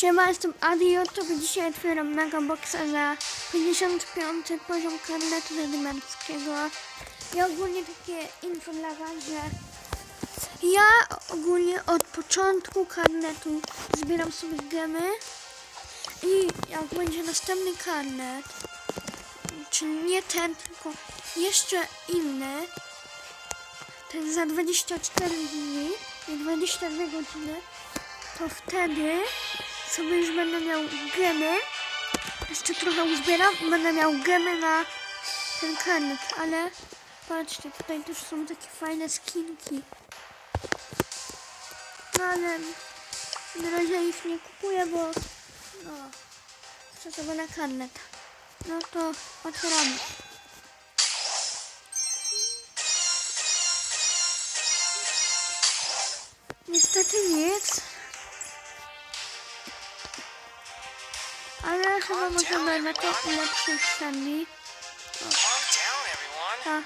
Siema, jestem Adi i oto dzisiaj otwieram mega boxa za 55 poziom karnetu zadymarskiego. I ogólnie takie info dla was, że ja ogólnie od początku karnetu zbieram sobie gemy i jak będzie następny karnet, czyli nie ten, tylko jeszcze inny, ten za 24 dni i 22 godziny, to wtedy sobie już będę miał gemy. Jeszcze trochę uzbieram i będę miał gemy na ten karnet, ale patrzcie, tutaj też są takie fajne skinki. No ale na razie ich nie kupuję, bo no, chcę sobie na karnet. No to otwieramy. Niestety nic. Arkadaşlar bakın ben de çok net bir şey Ha.